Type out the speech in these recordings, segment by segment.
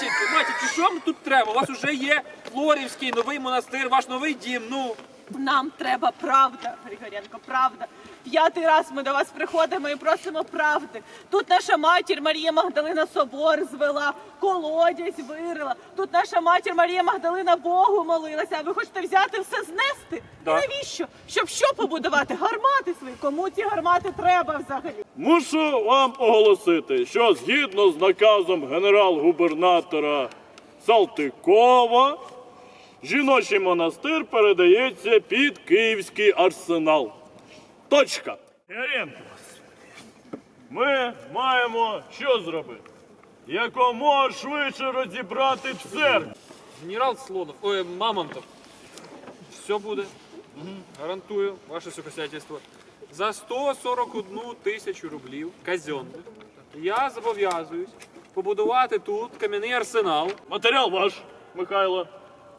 Матінки, матінки, що вам тут треба? У вас вже є Флорівський новий монастир, ваш новий дім. Ну Нам треба правда, Григоренко, правда. П'ятий раз ми до вас приходимо і просимо правди. Тут наша матір Марія Магдалина собор звела, колодязь вирила. Тут наша матір Марія Магдалина Богу молилася. А ви хочете взяти все знести? Да. Навіщо? Щоб що побудувати? Гармати свої. Кому ці гармати треба взагалі? Мушу вам оголосити, що згідно з наказом генерал-губернатора Салтикова, жіночий монастир передається під Київський арсенал. Точка. Яренко, ми маємо що зробити? Якомога швидше розібрати церкву. генерал Слонов, ой, Мамонтов. Все буде. Гарантую, ваше сухосятельство. За 141 тисячу рублів казенних я зобов'язуюсь побудувати тут кам'яний арсенал. Матеріал ваш, Михайло.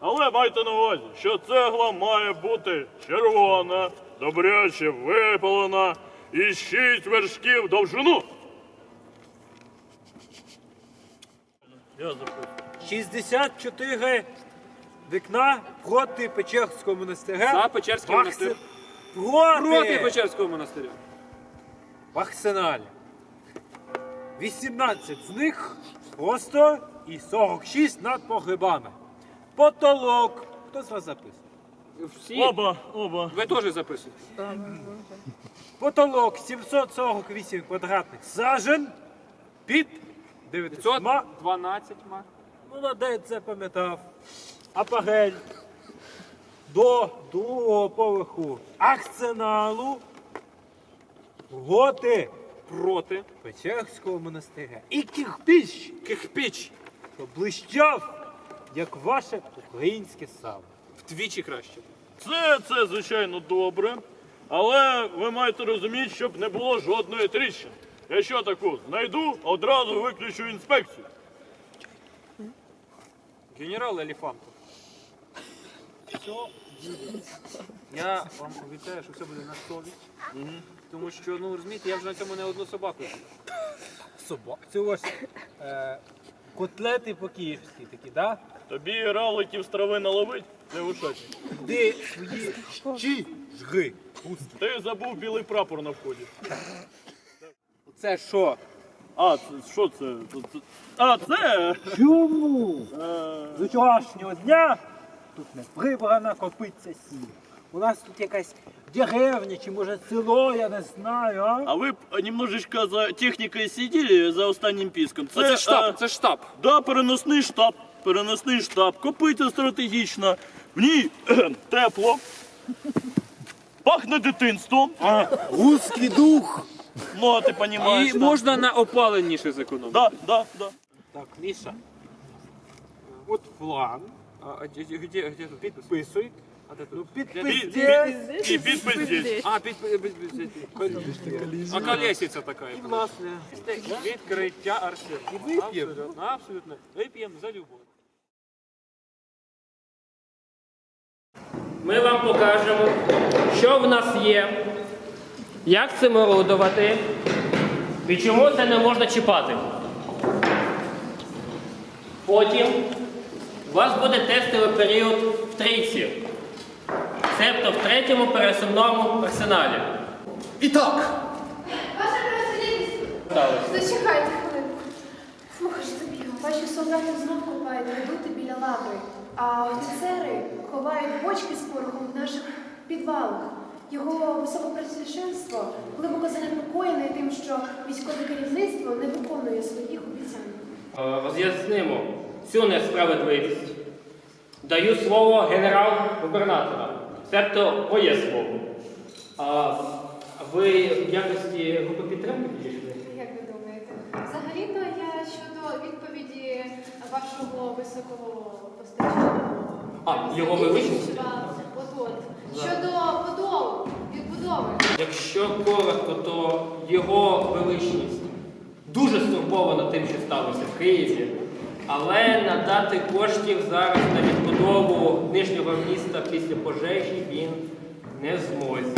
Але майте на увазі, що цегла має бути червона, добряче випалена і шість вершків довжину. 64 вікна проти Печерського монастиря. За Печерський в монастир. Проти, Проти Печерського монастиря. в арсеналі. 18 з них просто і 46 над погребами. Потолок. Хто з вас записує? Всі. Оба, оба. Ви теж записуєте. Потолок 748 квадратних сажен під 900. 512 ма. Молодець запам'ятав. Апагель до другого поверху арсеналу готи Проти. Печерського монастиря. І кирпіч, Кихпіч. що блищав, як ваше українське сало. Вдвічі краще. Це, це, звичайно, добре. Але ви маєте розуміти, щоб не було жодної тріщини. Якщо таку знайду, одразу виключу інспекцію. Генерал Еліфантов. Все буде. Я вам обіцяю, що все буде на совість. Тому що, ну розумієте, я вже на цьому не одну собаку. Собак. Це ось е, котлети по-київськи такі, да? Тобі равликів з трави наловить, не вишаті. Де свої чи жги. Ти забув білий прапор на вході. Це що? А, це, що це? Це- це- А, це. Чому? Е, З вчорашнього дня тут не прибрана копиться сіль. У нас тут якась деревня чи може село, я не знаю, а? А ви б немножечко за технікою сиділи за останнім піском. Це, це е, штаб, це штаб. Да, переносний штаб. Переносний штаб. Копити стратегічно. В ній кхе, тепло. Пахне дитинством. Руський дух. Ну, а ти розумієш. І можна на опаленніше зекономити. Да, да, да. Так, Міша. От план. А, а де, де, де, де тут підпис? Ну, тут? підпис Під- здесь. І підпис здесь. А, підпис. А колесиця така. І, власне. Відкриття арсеналу. І вип'ємо. Абсолютно, абсолютно. Вип'ємо за любов. Ми вам покажемо, що в нас є, як цим орудувати і чому це не можна чіпати. Потім у вас буде тестовий період в трійці, себто в третьому пересувному арсеналі. І так, Ваша просвітність, зачекайте хвилинку. Слухай ж тобі, ваші солдати знов копають ведути біля лаври, а офіцери ховають бочки з порохом в наших підвалах. Його високопресвященство глибоко занепокоєне тим, що військове керівництво не виконує своїх обіцянок. Роз'яснимо цю несправедливість. Даю слово генерал-губернатора, себто моє слово. А ви в якості групи підтримки підійшли? Як ви думаєте? Взагалі-то я щодо відповіді вашого високого постачального. А, його величність? От-от. Щодо подолу, відбудови. Якщо коротко, то його величність дуже стурбована тим, що сталося в Києві, але надати коштів зараз на відбудову нижнього міста після пожежі він не в змозі.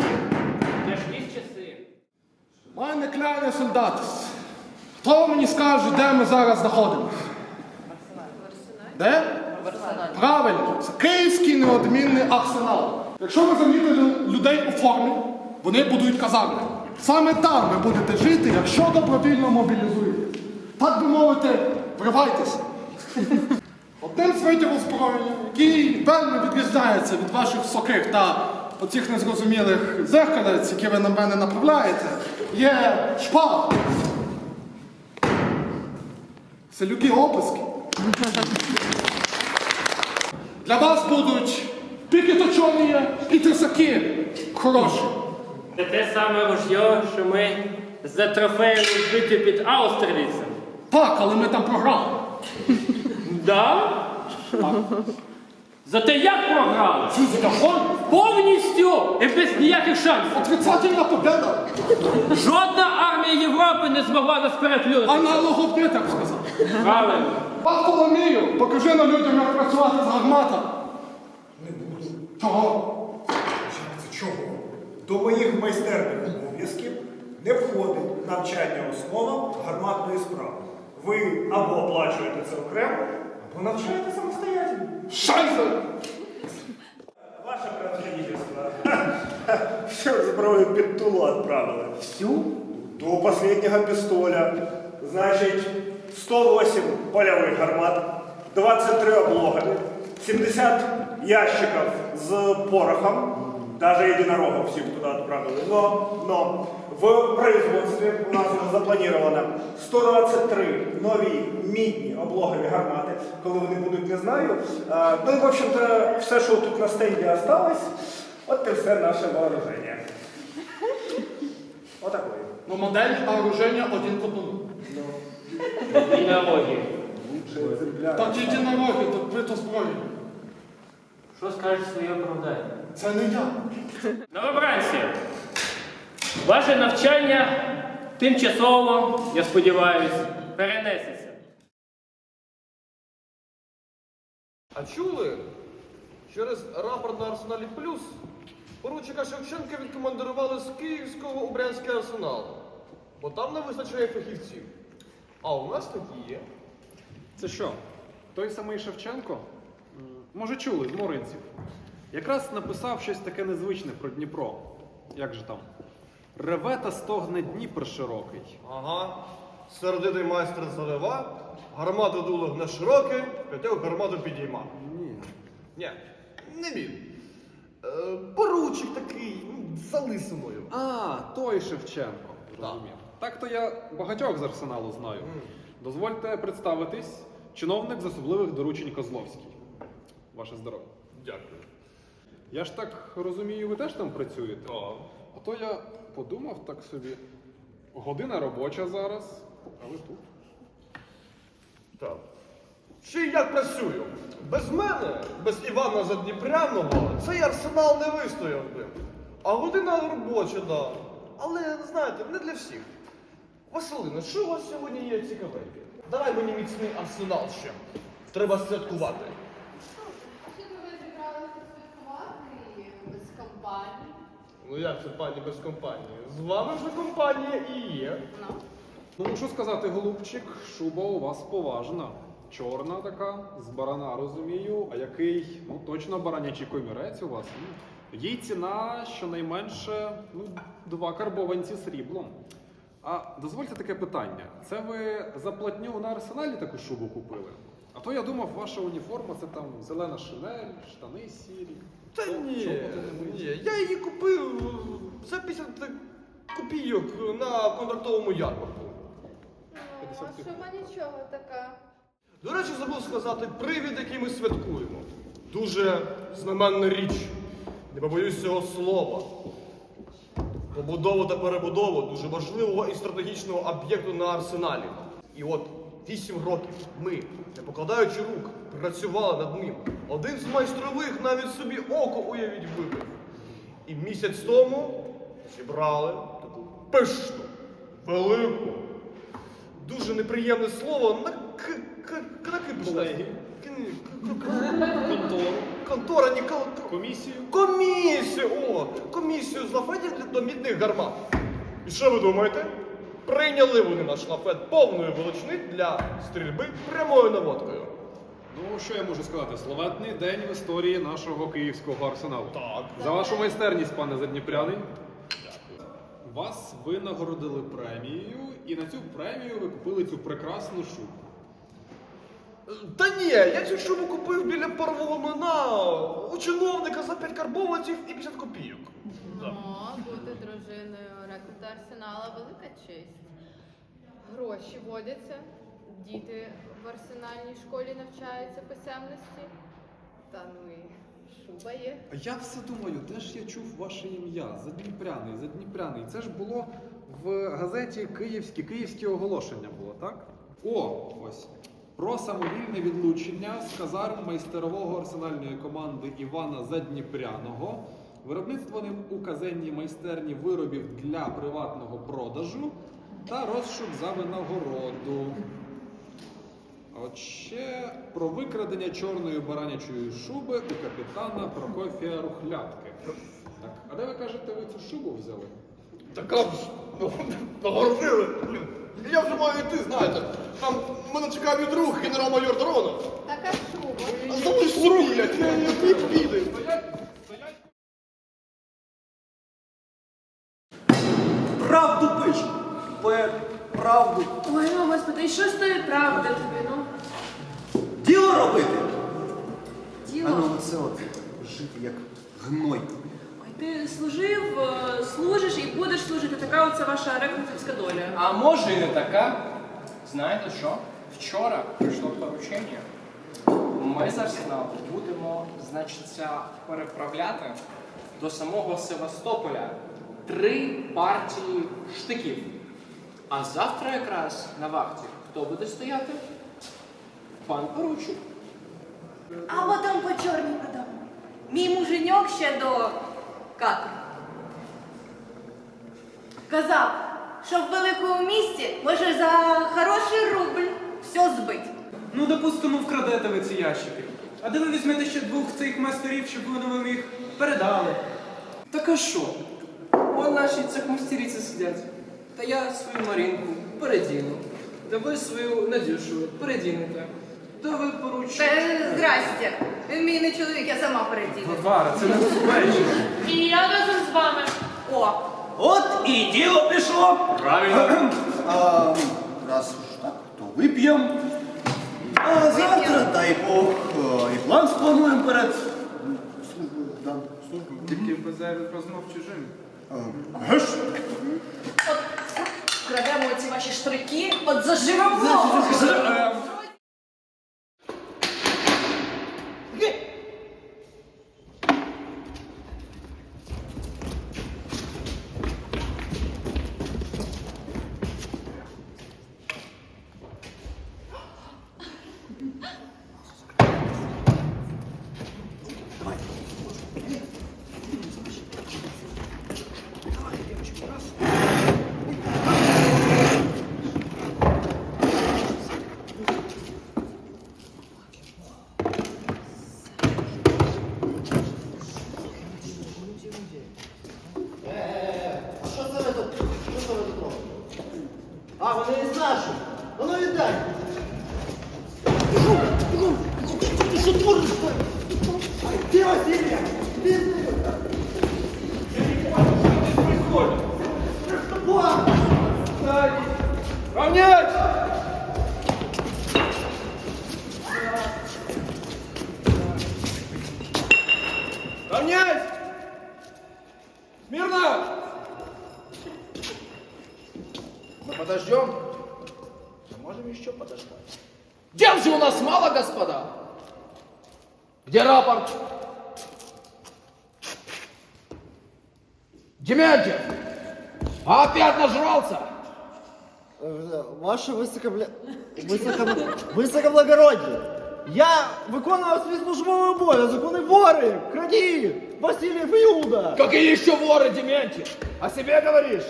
Тяжкі часи. Meine kleine солдатис. Хто мені скаже, де ми зараз знаходимося? Де? Правильно, це київський неодмінний арсенал. Якщо ви замітили людей у формі, вони будують казарми. Саме там ви будете жити, якщо добровільно мобілізуєтесь. Так би мовити, вривайтеся. Одним з видів озброєння, який вельми відрізняється від ваших соких та оцих незрозумілих зеркалець, які ви на мене направляєте, є шпага. Селюки описки. Для вас будуть піки точоні і тисаки хороші. Це те саме ружьо, що ми за трофеєм вбиті під Аустерліцем. Так, але ми там програли. Да? Зате як програли? Фюзикахон, Повністю і без ніяких шансів. отрицательна победа. Жодна армія Європи не змогла нас переплюнути. Аналогов не так сказав. Правильно. Вартоломію, покажи на людям, як працювати з гармата. Не буду. Чого? Це чого? До моїх майстерних обов'язків не входить навчання основам гарматної справи. Ви або оплачуєте це окремо, або навчаєте самостоятельно. Шайзе! Ваше превосходительство. Всю зброю під тулу відправили. Всю? До последнего пистоля. Значить, 108 польових гармат, 23 облогами, 70 ящиків з порохом, даже единорогов всіх туди відправили. Но, но в производстві у нас вже заплановано 123 нові мідні облогові гармати, коли вони будуть, не знаю. А, Ну і, в общем-то, все, що тут на стенді осталось, от і все наше вооруження. Отакої. Ну, модель вооруження один к одному. Налоги. Так єдинороги, то бито зброї. Що скажеш своє оправдання? Це не я. Новобранці, ваше навчання тимчасово, я сподіваюся, перенесеться. А чули? Через рапорт на Арсеналі Плюс поручика Шевченка відкомандирували з Київського у Брянський арсенал. Бо там не вистачає фахівців. А у нас такі є. Це що? Той самий Шевченко? Може, чули з Моринців. Якраз написав щось таке незвичне про Дніпро. Як же там? Реве та стогне Дніпр широкий. Ага. Сердитий майстер залива, гармату дуло гне широке, п'ятив гармату підійма. Ні. Ні, не він. Е, поручик такий, ну, з залисиною. А, той Шевченко. Розумів. Так то я багатьох з арсеналу знаю. Дозвольте представитись, чиновник з особливих доручень Козловський. Ваше здоров'я. Дякую. Я ж так розумію, ви теж там працюєте? Так. А то я подумав так собі. Година робоча зараз, а ви тут. Так. Чи як працюю? Без мене, без Івана Задніпряного, цей арсенал не вистояв би. А година робоча, да. Але, знаєте, не для всіх. Василина, що у вас сьогодні є цікавеньке? Давай мені міцний арсенал ще. Треба святкувати. Що ви зібралися святкувати компанії? Ну як це пані без компанії? З вами вже компанія і є. Ну, мушу сказати, голубчик, шуба у вас поважна. Чорна така, з барана розумію, а який, ну точно баранячий комірець у вас. Ну, їй ціна щонайменше ну, два карбованці сріблом. А дозвольте таке питання. Це ви за платню на арсеналі таку шубу купили? А то я думав, ваша уніформа це там зелена шинель, штани сірі. Та Чоп- ні, чоботи невидимі. ні, я її купив за 50 копійок на контрактовому ярмарку. Ну, а шуба нічого така. До речі, забув сказати привід, який ми святкуємо. Дуже знаменна річ. Не побоюсь цього слова. побудову та перебудову дуже важливого і стратегічного об'єкту на арсеналі. І от вісім років ми, не покладаючи рук, працювали над ним. Один з майстрових навіть собі око уявіть вибив. І місяць тому зібрали таку пишну, велику, дуже неприємне слово на. Колеги. Контору. Контора, ні кон- Комісію. Комісію! О! Комісію з лафетів для домітних гармат. І що ви думаєте? Прийняли вони наш лафет повної величини для стрільби прямою наводкою. Ну, що я можу сказати? Славетний день в історії нашого київського арсеналу. Так. За вашу майстерність, пане Задніпряний. Вас ви нагородили премією, і на цю премію ви купили цю прекрасну шубу. Та ні, я цю шубу купив біля парового млина у чиновника за 5 карбованців і 50 копійок. Дружиною рекрута арсенала велика честь. Гроші водяться, діти в арсенальній школі навчаються писемності. Та ну і шуба є. А я все думаю, де ж я чув ваше ім'я? Задніпряний, Задніпряний. Це ж було в газеті Київські, Київські оголошення було, так? О, ось. Про самовільне відлучення з казарм майстерового арсенальної команди Івана Задніпряного, виробництво ним у казенній майстерні виробів для приватного продажу та розшук за винагороду. А От ще про викрадення чорної баранячої шуби у капітана Прокофія Рухлятки. Так, а де ви кажете, ви цю шубу взяли? Така ну, нагородили. Я вже маю йти, знаєте. Там мене чекає мій друг, генерал-майор Доронов. Така шуба. А за той собі, блядь, я не піде. Поет, правду. Ой, ну господи, і що з тої правди тобі, ну? Діло робити! Діло. А ну оце от жити як гной. Ой, ти служив, е, служиш і будеш служити. Така оце ваша рекрутівська доля. А може і не така. Знаєте що? Вчора прийшло поручення. Ми з Арсеналу будемо, значиться, переправляти до самого Севастополя три партії штиків. А завтра якраз на вахті хто буде стояти? Пан поручик. А потім по чорній продамо. Мій муженьок ще до кати. Казав, що в великому місті може за хороший рубль все збити. Ну, допустимо, вкрадете ви ці ящики. А де ви візьмете ще двох цих майстерів, щоб вони вам їх передали? Так а що? Вон наші цехмастериці сидять. Та я свою Марінку передіну. Да ви свою Надюшу передінете. Да ви поручите. Та здрасте. Він мій не чоловік, я сама передіну. Варвара, це небезпечно. І я разом з вами. О, От і діло пішло. Правильно. А, раз уж так, то вип'ємо. А завтра, дай Бог, е, і план сплануємо перед службою. Да, службою. Тільки без розмов чужим. Ага От крадемо ці ваші штрики, от заживемо. Що Ваше високобля... Високо... високоблагородие. Я виконував свій службовий обов'язок, вони вори, крадії, Васильєв і Іуда. Какие еще воры, Дементьев? О себе говоришь?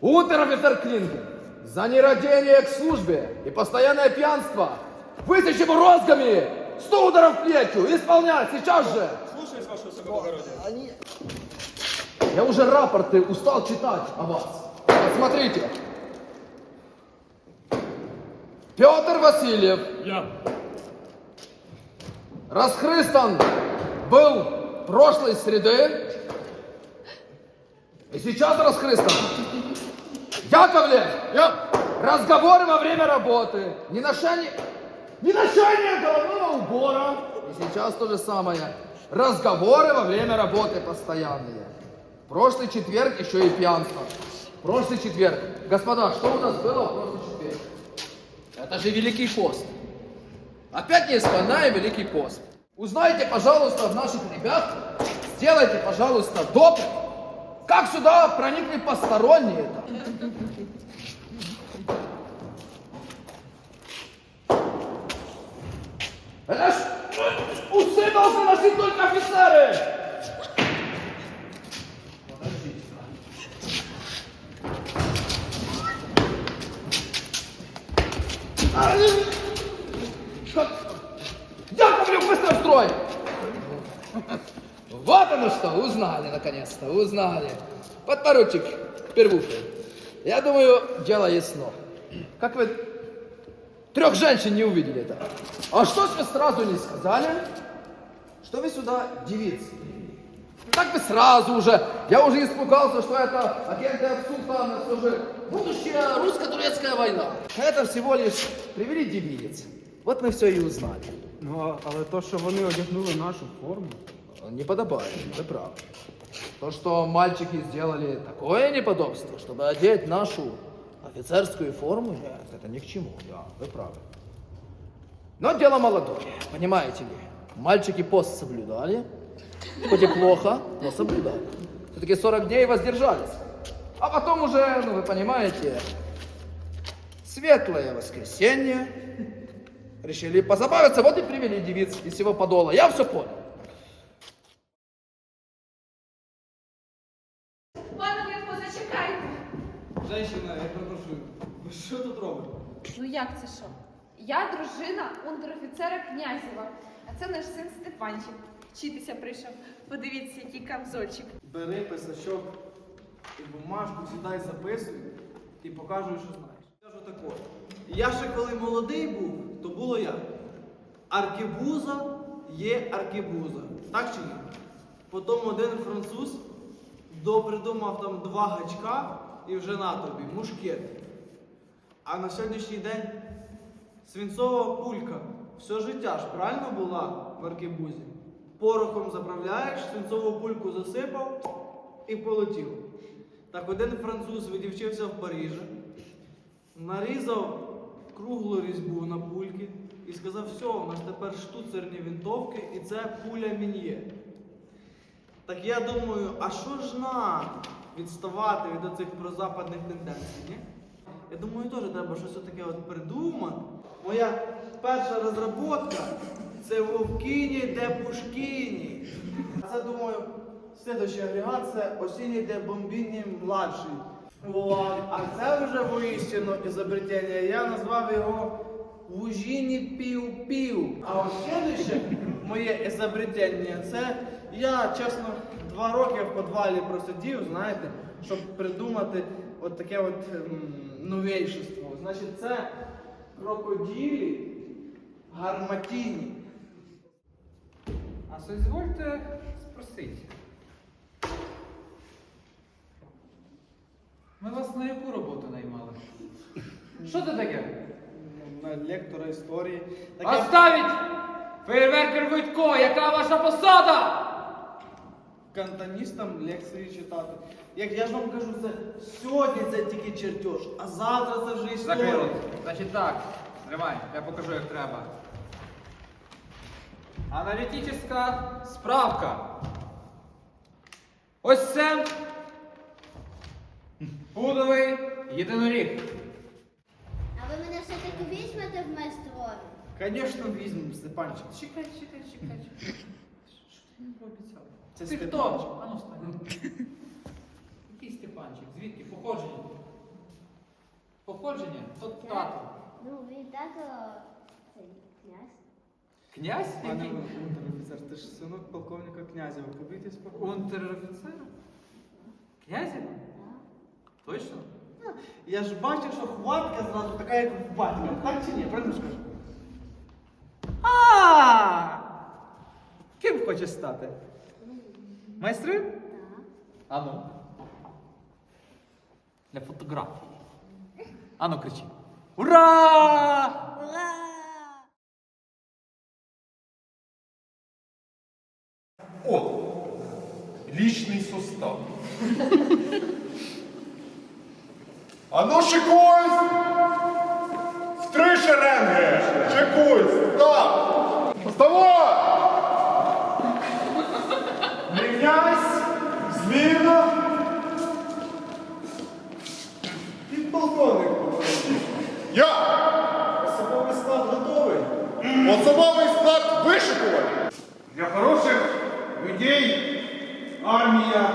Унтер-офицер Клинген, за нерадение к службе и постоянное пьянство высечь его розгами, сто ударов в плечу, исполнять сейчас же! Слушаюсь, ваше високоблагородие. Они... Я уже рапорты устал читать о вас. Вот смотрите. Петр Васильев Я. расхрыстан был прошлой среды и сейчас расхрыстан. Яковлев, я... разговоры во время работы, не ношение, не ношение головного убора. И сейчас то же самое. Разговоры во время работы постоянные. Прошлый четверг еще и пьянство. Прошлый четверг. Господа, что у нас было в прошлый? Это же Великий пост. Опять не вспоминаем Великий пост. Узнайте, пожалуйста, от наших ребят, сделайте, пожалуйста, допуск, как сюда проникли посторонние. -то. Это ж усы должны носить только офицеры! Яковлев, быстро в строй! Вот оно что, узнали наконец-то, узнали. Подпоручик Первухин, я думаю, дело ясно. Как вы трех женщин не увидели это? А что ж вы сразу не сказали, что вы сюда девицы? Так бы сразу уже. Я уже испугался, что это агенты от султана, все же будущая русско-турецкая война. А Это всего лишь привели девиц. Вот мы все и узнали. Ну, але то, що вони одягнули нашу форму. Не подобает, это правда. То, что мальчики сделали такое неподобство, чтобы одеть нашу офицерскую форму, нет, это ни к чему, да, вы правы. Но дело молодое, понимаете ли. Мальчики пост соблюдали, хоть и плохо, но соблюдали. Все-таки 40 дней воздержались. А потом уже, ну вы понимаете, светлое воскресенье, решили позабавиться, вот и привели девиц из всего подола. Я все понял. Пане Литко, зачекайте. Женщина, я перепрошую, ви що тут робите? Ну як це що? Я дружина унтер-офіцера Князєва, а це наш син Степанчик. Вчитися прийшов. Подивіться, який камзольчик. Бери писачок і бумажку, сідай, записуй і покажу, що знаєш. Кажу тако. Я ще коли молодий був, то було як? Аркебуза є аркебуза. Так чи ні? Потім один француз допридумав там два гачка і вже на тобі, мушкет. А на сьогоднішній день свинцова пулька. Все життя ж правильно була в аркебузі. Порохом заправляєш, свинцову пульку засипав і полетів. Так один француз відівчився в Парижі, нарізав круглу різьбу на пульки і сказав, все, у нас тепер штуцерні винтовки і це пуля мін'є. Так я думаю, а що ж нам відставати від оцих прозападних тенденцій, ні? Я думаю, теж треба щось таке от придумати. Моя перша розробка це Вовкіні де Пушкіні. А це, думаю, слідуючий агрегат це Осінній де Бомбіні младший. О, а це вже воістину ізобретення. Я назвав його Вужіні Пів-Пів. А слідуюче моє ізобретення це я, чесно, два роки в підвалі просидів, знаєте, щоб придумати от таке от ем, новейшество. Значить, це крокодилі гарматіні. А созвольте спросити. Ми вас на яку роботу наймали? Що це таке? На лектора історії. Таке... Оставить! Фейерверкер Войтко, яка ваша посада? кантоністам лекції читати. Як я ж вам кажу, це сьогодні це тільки чертеж, а завтра це вже історія. Закрили. Значить так, тримай, я покажу, як треба. Аналітична справка. Ось це Пудовий єдиноріг. А ви мене все-таки візьмете в майстрові? Звісно, візьмемо, Степанчик. Чекай, чекай, чекай. чекай. Що ти не пообіцяв? Це Ти Степанчик. хто? Ану стань. Який Степанчик? Звідки? Походження? Походження? То тато. Ну, він тато цей князь. Князь? Пане Який? унтер-офіцер, ти ж синок полковника Князєва. Побійтесь спокійно. Унтер-офіцер? Князя? Точно? Я ж бачив, що хватка зразу така, як в батька. Так чи ні? Правильно скажу? А! Ким хочеш стати? Майстрим? А ну. Для фотографії. Ану кричи. Ура! О, личный состав. А ну шикуйсь! В три шеренги! Шикуйсь! Так! Вставай! Не князь! Зміна! Підполковник, Я! особовий склад готовий. Особовий склад вишикуваний! Для хороших людей армія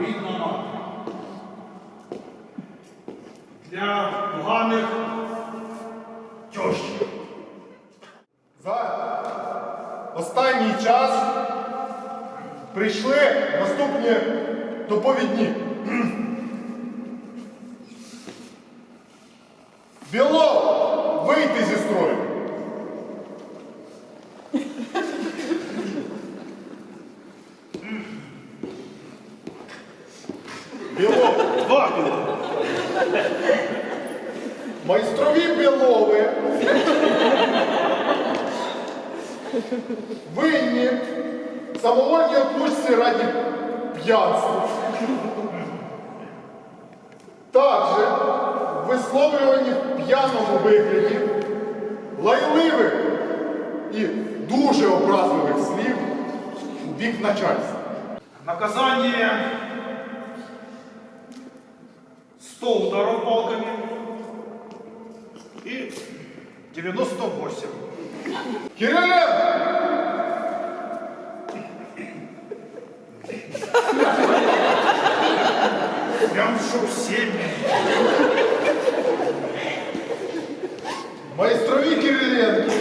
рідна мати. Для поганих тьощі. За останній час прийшли наступні доповідні. Біло, вийти зі строю. 98. Кириленко! Прям чтоб 7. Майстрові Кириленки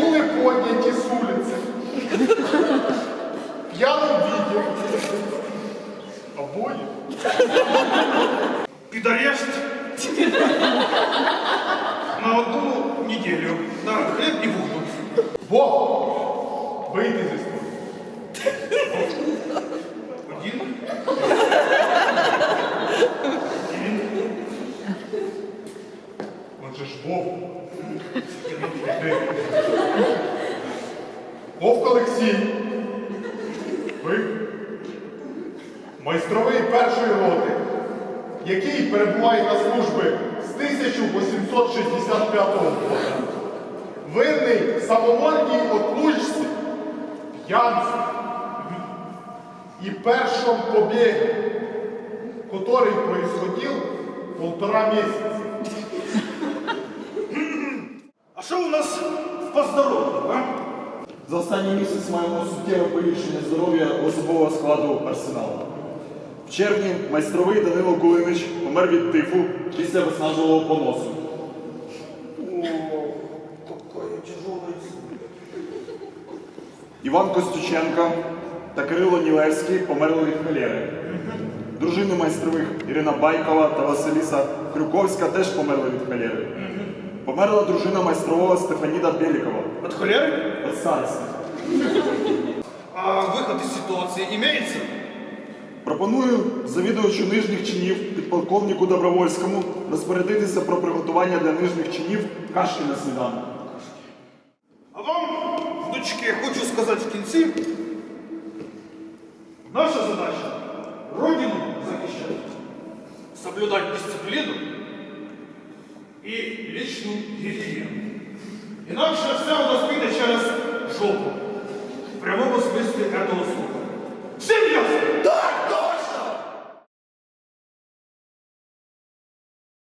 були подняті з вулиці. в П'яному віді. Обоє. Під арешт на одну неделю на хлеб и воду. Бог! Вийти зі строю. Один. Он же ж Вовк. Вовк Ви майстровий першої роти, який перебуває на службі з 1865 року. Винний в самовольній отлучці, п'янстві і першому побегі, который происходил полтора месяца. А що у нас по здоров'ю, а? За останній місяць маємо суттєве поліпшення здоров'я особового складу арсеналу. В червні майстровий Данило Кулинич помер від тифу після виснажливого поносу. Іван Костюченко та Кирило Нілевський померли від холери. Дружини майстрових Ірина Байкова та Василіса Крюковська теж померли від холери. Померла дружина майстрового Стефаніда Белікова. От холеры? От старості. А выход из ситуации имеется? Пропоную завідувачу нижніх чинів підполковнику Добровольському розпорядитися про приготування для нижніх чинів кашки на сніданок. А вам, внучки, хочу сказать в кінці, наша задача – Родину захищати, соблюдать дисципліну і личную гигиену. Інакше все у нас піде через жопу. В прямому смислі этого слова. Всем ясно?